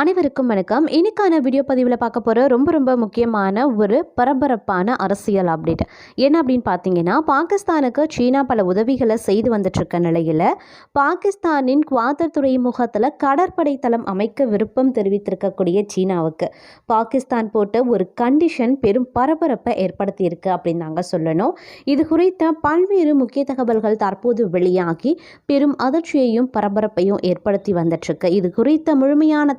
அனைவருக்கும் வணக்கம். இன்னைக்கான வீடியோ பதிவில் பார்க்க போகிற ரொம்ப ரொம்ப முக்கியமான ஒரு பரபரப்பான அரசியல் அப்டேட் என்ன அப்படின்னு பார்த்தீங்கன்னா பாகிஸ்தானுக்கு சீனா பல உதவிகளை செய்து வந்துட்டுருக்க நிலையில் பாகிஸ்தானின் குவாத்தர் துறைமுகத்தில் கடற்படை தளம் அமைக்க விருப்பம் தெரிவித்திருக்கக்கூடிய சீனாவுக்கு பாகிஸ்தான் போட்ட ஒரு கண்டிஷன் பெரும் பரபரப்பை ஏற்படுத்தியிருக்கு அப்படின்னு தாங்க சொல்லணும். இது குறித்த பல்வேறு முக்கிய தகவல்கள் தற்போது வெளியாகி பெரும் அதிர்ச்சியையும் பரபரப்பையும் ஏற்படுத்தி வந்துட்டுருக்கு. இது குறித்த முழுமையான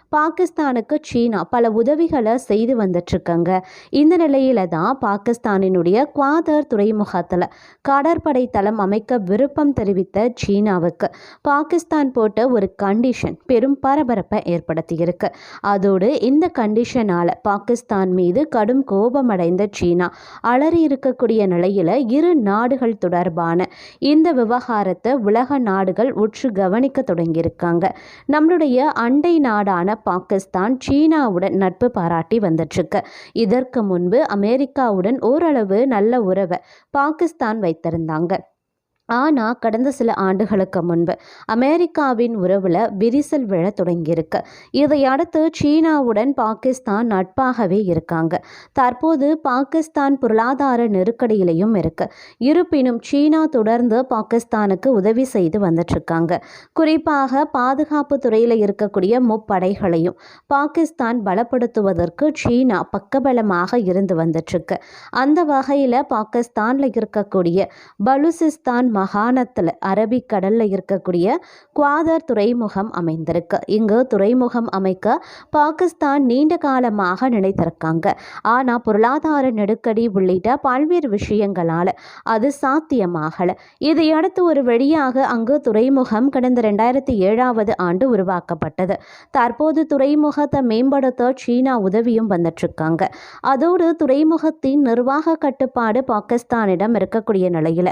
பாகிஸ்தானுக்கு சீனா பல உதவிகளை செய்து வந்துட்டுருக்காங்க. இந்த நிலையில தான் பாகிஸ்தானினுடைய குவாதர் துறைமுகத்தில் கடற்படை தளம் அமைக்க விருப்பம் தெரிவித்த சீனாவுக்கு பாகிஸ்தான் போட்ட ஒரு கண்டிஷன் பெரும் பரபரப்பை ஏற்படுத்தியிருக்கு. அதோடு இந்த கண்டிஷனால் பாகிஸ்தான் மீது கடும் கோபமடைந்த சீனா அலறி இருக்கக்கூடிய நிலையில் இரு நாடுகள் தொடர்பான இந்த விவகாரத்தை உலக நாடுகள் உற்று கவனிக்க தொடங்கியிருக்காங்க. நம்மளுடைய அண்டை நாடான பாகிஸ்தான் சீனாவுடன் நட்பு பாராட்டி வந்துட்டுருக்கு. இதற்கு முன்பு அமெரிக்காவுடன் ஓரளவு நல்ல உறவை பாகிஸ்தான் வைத்திருந்தாங்க. ஆனால் கடந்த சில ஆண்டுகளுக்கு முன்பு அமெரிக்காவின் உறவில் விரிசல் விழ தொடங்கியிருக்கு. இதையடுத்து சீனாவுடன் பாகிஸ்தான் நட்பாகவே இருக்காங்க. தற்போது பாகிஸ்தான் பொருளாதார நெருக்கடியிலையும் இருக்கு. இருப்பினும் சீனா தொடர்ந்து பாகிஸ்தானுக்கு உதவி செய்து வந்துட்டுருக்காங்க குறிப்பாக பாதுகாப்பு துறையில் இருக்கக்கூடிய முப்படைகளையும் பாகிஸ்தான் பலப்படுத்துவதற்கு சீனா பக்கபலமாக இருந்து வந்துட்டுருக்கு அந்த வகையில் பாகிஸ்தானில் இருக்கக்கூடிய பலுசிஸ்தான் மாகாணத்தில் அரபிக்கடலில் இருக்கக்கூடிய குவாதர் துறைமுகம் அமைந்திருக்கு. இங்கு துறைமுகம் அமைக்க பாகிஸ்தான் நீண்ட காலமாக நினைத்திருக்காங்க ஆனால் பொருளாதார நெருக்கடி உள்ளிட்ட பல்வேறு விஷயங்களால் அது சாத்தியமாகலை. இதையடுத்து ஒரு வழியாக அங்கு துறைமுகம் கடந்த ரெண்டாயிரத்தி ஏழாவது ஆண்டு உருவாக்கப்பட்டது. தற்போது துறைமுகத்தை மேம்படுத்த சீனா உதவியும் வந்துட்டுருக்காங்க அதோடு துறைமுகத்தின் நிர்வாக கட்டுப்பாடு பாகிஸ்தானிடம் இருக்கக்கூடிய நிலையில்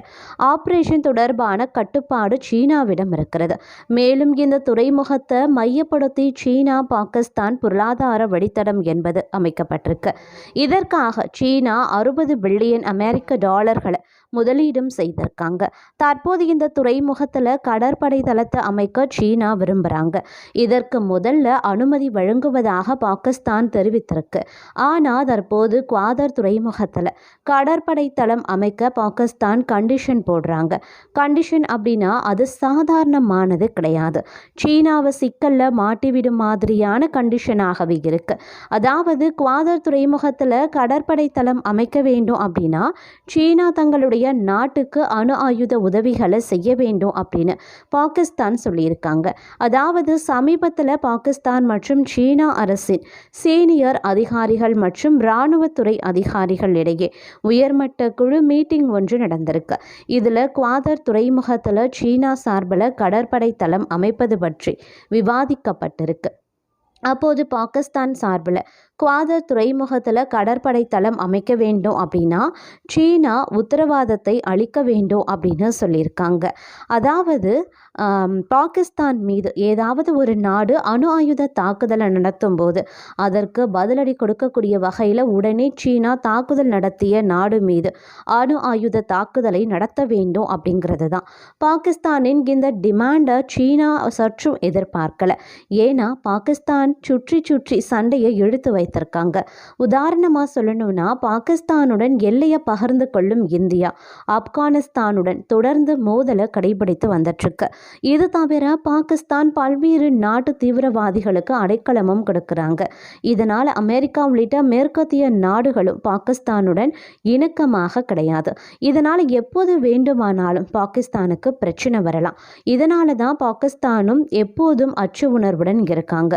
ஆப்ரேஷன் தொடர்பான கட்டுப்பாடு சீனாவிடம் இருக்கிறது. மேலும் இந்த துறைமுகத்தை மையப்படுத்தி சீனா பாகிஸ்தான் பொருளாதார வழித்தடம் என்பது அமைக்கப்பட்டிருக்கு. இதற்காக சீனா அறுபது பில்லியன் அமெரிக்க டாலர்களை முதலீடும் செய்திருக்காங்க. தற்போது இந்த துறைமுகத்தில் கடற்படை தளத்தை அமைக்க சீனா விரும்புகிறாங்க இதற்கு முதல்ல அனுமதி வழங்குவதாக பாகிஸ்தான் தெரிவித்திருக்கு. ஆனால் தற்போது குவாதர் துறைமுகத்தில் கடற்படை தளம் அமைக்க பாகிஸ்தான் கண்டிஷன் போடுறாங்க. கண்டிஷன் அப்படின்னா அது சாதாரணமானது கிடையாது. சீனாவை சிக்கலில் மாட்டிவிடும் மாதிரியான கண்டிஷனாகவே இருக்கு. அதாவது குவாதர் துறைமுகத்தில் கடற்படை தளம் அமைக்க வேண்டும் அப்படின்னா சீனா தங்களுடைய நாட்டுக்கு அணு ஆயுத உதவிகளை செய்ய வேண்டும் அப்படின்னு பாகிஸ்தான் சொல்லியிருக்காங்க. அதாவது சமீபத்தில் பாகிஸ்தான் மற்றும் சீனா அரசின் சீனியர் அதிகாரிகள் மற்றும் இராணுவத்துறை அதிகாரிகள் இடையே உயர்மட்ட குழு மீட்டிங் ஒன்று நடந்திருக்கு. இதில் குவாதர் துறைமுகத்தில் சீனா சார்பில் கடற்படை தளம் அமைப்பது பற்றி விவாதிக்கப்பட்டிருக்கு. அப்போது பாகிஸ்தான் சார்பில் குவாதர் துறைமுகத்தில் கடற்படை தளம் அமைக்க வேண்டும் அப்படின்னா சீனா உத்தரவாதத்தை அளிக்க வேண்டும் அப்படின்னு சொல்லியிருக்காங்க. அதாவது பாகிஸ்தான் மீது ஏதாவது ஒரு நாடு அணு ஆயுத தாக்குதலை நடத்தும் போது அதற்கு பதிலடி கொடுக்கக்கூடிய வகையில் உடனே சீனா தாக்குதல் நடத்திய நாடு மீது அணு ஆயுத தாக்குதலை நடத்த வேண்டும் அப்படிங்கிறது தான் பாகிஸ்தானின் இந்த டிமாண்டை சீனா சற்றும் எதிர்பார்க்கல. ஏன்னா பாகிஸ்தான் சுற்றி சுற்றி சண்டையை இழுத்து வைத்திருக்காங்க. உதாரணமாக சொல்லணும்னா பாகிஸ்தானுடன் எல்லையை பகிர்ந்து கொள்ளும் இந்தியா ஆப்கானிஸ்தானுடன் தொடர்ந்து மோதலை கடைபிடித்து வந்துட்டுருக்கு. இது தவிர பாகிஸ்தான் பல்வேறு நாட்டு தீவிரவாதிகளுக்கு அடைக்கலமும் கொடுக்குறாங்க. இதனால் அமெரிக்கா உள்ளிட்ட மேற்கத்திய நாடுகளும் பாகிஸ்தானுடன் இணக்கமாக கிடையாது. இதனால் எப்போது வேண்டுமானாலும் பாகிஸ்தானுக்கு பிரச்சனை வரலாம். இதனால தான் பாகிஸ்தானும் எப்போதும் அச்சு உணர்வுடன் இருக்காங்க.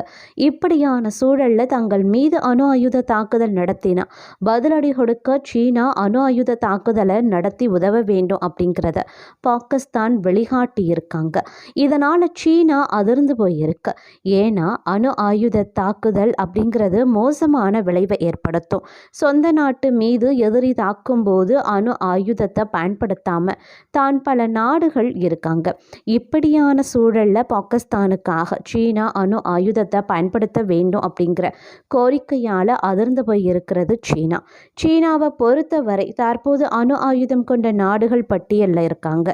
இப்படியான சூழல்ல தங்கள் மீது அணு ஆயுத தாக்குதல் நடத்தினா. பதிலடி கொடுக்க சீனா அணு ஆயுத தாக்குதலை நடத்தி உதவ வேண்டும் அப்படிங்கிறத பாகிஸ்தான் வெளிகாட்டி இருக்காங்க இதனால் சீனா அதிர்ந்து போயிருக்கு. ஏன்னா அணு ஆயுத தாக்குதல் அப்படிங்கிறது மோசமான விளைவை ஏற்படுத்தும். சொந்த நாட்டு மீது எதிரி தாக்கும்போது அணு ஆயுதத்தை பயன்படுத்தாமல் தான் பல நாடுகள் இருக்காங்க. இப்படியான சூழலில் பாகிஸ்தானுக்காக சீனா அணு ஆயுதத்தை பயன்படுத்த வேண்டும் அப்படிங்கிற கோரிக்கை கோரிக்கையால் அதிர்ந்து போய் இருக்கிறது சீனா. சீனாவை பொறுத்தவரை தற்போது அணு ஆயுதம் கொண்ட நாடுகள் பட்டியலில் இருக்காங்க.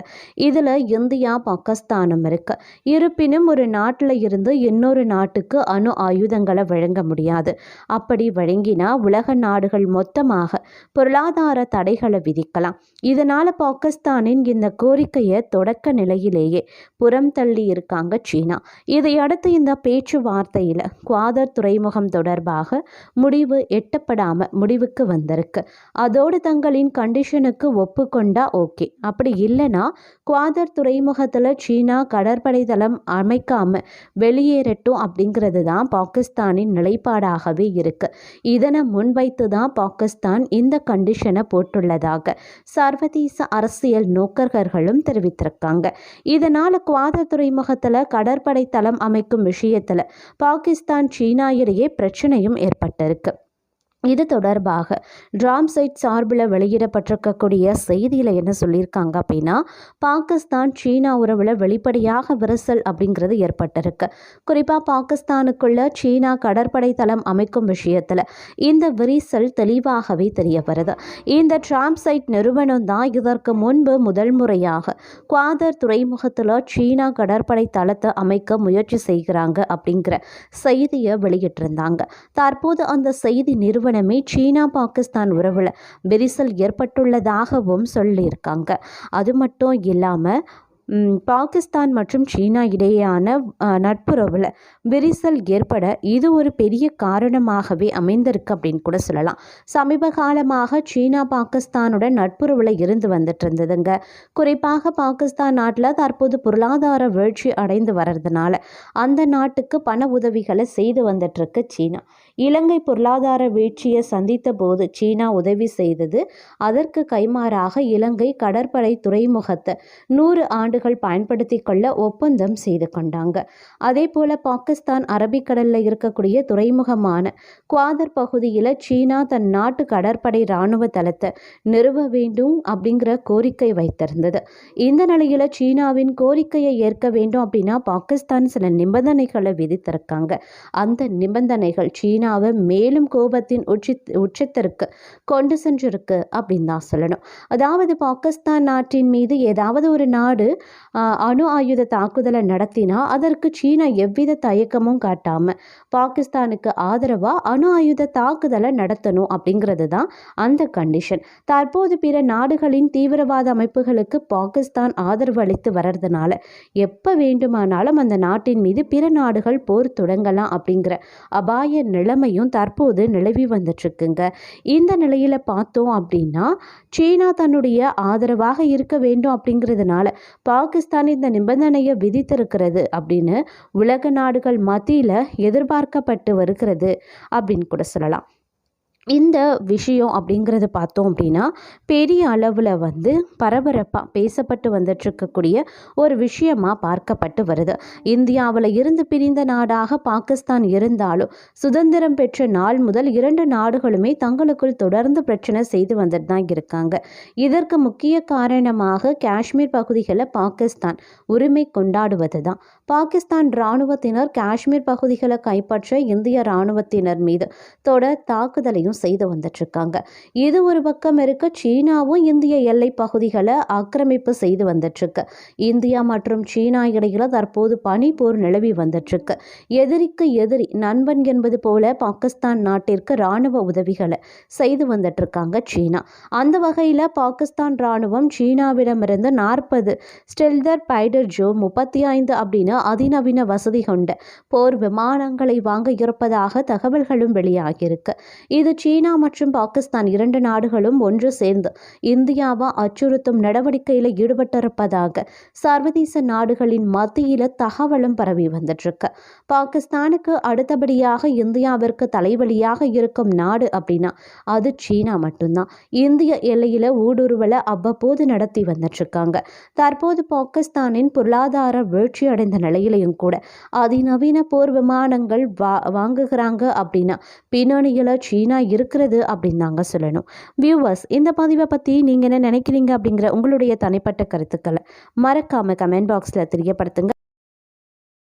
இதில் இந்தியா பாகிஸ்தானும் இருக்கு. இருப்பினும் ஒரு நாட்டில் இருந்து இன்னொரு நாட்டுக்கு அணு ஆயுதங்களை வழங்க முடியாது. அப்படி வழங்கினா உலக நாடுகள் மொத்தமாக பொருளாதார தடைகளை விதிக்கலாம். இதனால் பாகிஸ்தானின் இந்த கோரிக்கையை தொடக்க நிலையிலேயே புறம் தள்ளி இருக்காங்க சீனா. இதையடுத்து இந்த பேச்சுவார்த்தையில் குவாதர் துறைமுகம் தொடர்பாக முடிவு எட்டப்படாமல் முடிவுக்கு வந்திருக்கு. அதோடு தங்களின் கண்டிஷனுக்கு ஒப்புக்கொண்டா ஓகே அப்படி இல்லைன்னா குவாதர் துறைமுகத்தில் சீனா கடற்படை தளம் அமைக்காமல் வெளியேறட்டும் அப்படிங்கிறது தான் பாகிஸ்தானின் நிலைப்பாடாகவே இருக்கு. இதனை முன்வைத்து தான் பாகிஸ்தான் இந்த கண்டிஷனை போட்டுள்ளதாக சர்வதேச அரசியல் நோக்கர்களும் தெரிவித்திருக்காங்க. இதனால் குவாதர் துறைமுகத்தில் கடற்படை தளம் அமைக்கும் விஷயத்தில் பாகிஸ்தான் சீனா இடையே பிரச்சனையும் ஏற்பட்டிருக்கு. இது தொடர்பாக ட்ராம்சைட் சார்பில் வெளியிடப்பட்டிருக்கக்கூடிய செய்தியில் என்ன சொல்லியிருக்காங்க அப்படின்னா பாகிஸ்தான் சீனா உறவில் வெளிப்படையாக விரிசல் அப்படிங்கிறது ஏற்பட்டிருக்கு. குறிப்பாக பாகிஸ்தானுக்குள்ள சீனா கடற்படை தளம் அமைக்கும் விஷயத்தில் இந்த விரிசல் தெளிவாகவே தெரிய வருது. இந்த ட்ராம்சைட் நிறுவனம் தான் இதற்கு முன்பு முதல் முறையாக குவாதர் துறைமுகத்தில் சீனா கடற்படை தளத்தை அமைக்க முயற்சி செய்கிறாங்க அப்படிங்கிற செய்தியை வெளியிட்டிருந்தாங்க. தற்போது அந்த செய்தி நிறுவனம் நிறுவனமே சீனா பாகிஸ்தான் உறவில் விரிசல் ஏற்பட்டுள்ளதாகவும் சொல்லியிருக்காங்க. அது மட்டும் இல்லாமல் பாகிஸ்தான் மற்றும் சீனா இடையேயான நட்புறவில் விரிசல் ஏற்பட இது ஒரு பெரிய காரணமாகவே அமைந்திருக்கு அப்படின்னு கூட சொல்லலாம். சமீப காலமாக சீனா பாகிஸ்தானுடன் நட்புறவில் இருந்து வந்துட்டு இருந்ததுங்க குறிப்பாக பாகிஸ்தான் நாட்டில் தற்போது பொருளாதார வீழ்ச்சி அடைந்து வர்றதுனால அந்த நாட்டுக்கு பண உதவிகளை செய்து வந்துட்டுருக்கு சீனா. இலங்கை பொருளாதார வீழ்ச்சியை சந்தித்த போது சீனா உதவி செய்தது அதற்கு கைமாறாக இலங்கை கடற்படை துறைமுகத்தை நூறு ஆண்டு நாடுகள் பயன்படுத்தி கொள்ள ஒப்பந்தம் செய்து கொண்டாங்க. அதே போல பாகிஸ்தான் அரபிக்கடலில் இருக்கக்கூடிய துறைமுகமான குவாதர் பகுதியில் சீனா தன் நாட்டு கடற்படை இராணுவ தளத்தை நிறுவ வேண்டும் அப்படிங்கிற கோரிக்கை வைத்திருந்தது. இந்த நிலையில் சீனாவின் கோரிக்கையை ஏற்க வேண்டும் அப்படின்னா பாகிஸ்தான் சில நிபந்தனைகளை விதித்திருக்காங்க. அந்த நிபந்தனைகள் சீனாவை மேலும் கோபத்தின் உச்சி உச்சத்திற்கு கொண்டு சென்றிருக்கு அப்படின்னு தான் சொல்லணும். அதாவது பாகிஸ்தான் நாட்டின் மீது ஏதாவது ஒரு நாடு அணு ஆயுத தாக்குதலை நடத்தினா அதற்கு சீனா எவ்வித தயக்கமும் காட்டாமல் பாகிஸ்தானுக்கு ஆதரவாக அணு ஆயுத தாக்குதலை நடத்தணும் அப்படிங்கிறது தான் அந்த கண்டிஷன் தற்போது பிற நாடுகளின் தீவிரவாத அமைப்புகளுக்கு பாகிஸ்தான் ஆதரவு அளித்து வர்றதுனால எப்போ வேண்டுமானாலும் அந்த நாட்டின் மீது பிற நாடுகள் போர் தொடங்கலாம் அப்படிங்கிற அபாய நிலைமையும் தற்போது நிலவி வந்துட்டுருக்குங்க. இந்த நிலையில் பார்த்தோம் அப்படின்னா சீனா தன்னுடைய ஆதரவாக இருக்க வேண்டும் அப்படிங்கிறதுனால பாகிஸ்தான் இந்த நிபந்தனையை விதித்திருக்கிறது அப்படின்னு உலக நாடுகள் மத்தியில் எதிர்பார்க்கப்பட்டு வருகிறது அப்படின்னு கூட சொல்லலாம். இந்த விஷயம் அப்படிங்கிறது பார்த்தோம் அப்படின்னா பெரிய அளவில் வந்து பரபரப்பாக பேசப்பட்டு வந்துட்டுருக்கக்கூடிய ஒரு விஷயமாக பார்க்கப்பட்டு வருது. இந்தியாவில் இருந்து பிரிந்த நாடாக பாகிஸ்தான் இருந்தாலும் சுதந்திரம் பெற்ற நாள் முதல் இரண்டு நாடுகளுமே தங்களுக்குள் தொடர்ந்து பிரச்சனை செய்து வந்துட்டு தான் இருக்காங்க. இதற்கு முக்கிய காரணமாக காஷ்மீர் பகுதிகளை பாகிஸ்தான் உரிமை கொண்டாடுவது தான். பாகிஸ்தான் இராணுவத்தினர் காஷ்மீர் பகுதிகளை கைப்பற்ற இந்திய இராணுவத்தினர் மீது தொடர் தாக்குதலையும் செய்து வந்துட்டுருக்காங்க. இது ஒரு பக்கம் இருக்க. சீனாவும் இந்திய எல்லை பகுதிகளை ஆக்கிரமிப்பு செய்து வந்துட்டுருக்கு. இந்தியா மற்றும் சீனா இடையில தற்போது பனிப்போர் நிலவி வந்துட்டுருக்கு. எதிரிக்கு எதிரி நண்பன் என்பது போல பாகிஸ்தான் நாட்டிற்கு இராணுவ உதவிகளை செய்து வந்துட்டுருக்காங்க சீனா. அந்த வகையில் பாகிஸ்தான் இராணுவம் சீனாவிடமிருந்து நாற்பது ஸ்டெல்தர் பைடர் ஜோ முப்பத்தி ஐந்து அப்படின்னு அதிநவீன வசதி கொண்ட போர் விமானங்களை வாங்க இருப்பதாக தகவல்களும் வெளியாகியிருக்கு. இது சீனா மற்றும் பாகிஸ்தான் இரண்டு நாடுகளும் ஒன்று சேர்ந்து இந்தியாவை அச்சுறுத்தும் நடவடிக்கையில் ஈடுபட்டிருப்பதாக சர்வதேச நாடுகளின் மத்தியில் தகவலும் பரவி வந்துட்டுருக்கு. பாகிஸ்தானுக்கு அடுத்தபடியாக இந்தியாவிற்கு தலைவலியாக இருக்கும் நாடு அப்படின்னா அது சீனா மட்டும்தான். இந்திய எல்லையில் ஊடுருவலை அவ்வப்போது நடத்தி வந்துட்டுருக்காங்க. தற்போது பாகிஸ்தானின் பொருளாதார வீழ்ச்சி அடைந்த நிலையிலையும் கூட அதிநவீன போர் விமானங்கள் வா வாங்குகிறாங்க அப்படின்னா பின்னணியில் சீனா இருக்கிறது அப்படின்னு தாங்க சொல்லணும். வியூவர்ஸ் இந்த பதிவை பற்றி நீங்கள் என்ன நினைக்கிறீங்க அப்படிங்கிற உங்களுடைய தனிப்பட்ட கருத்துக்களை மறக்காமல் கமெண்ட் பாக்ஸில் தெரியப்படுத்துங்க.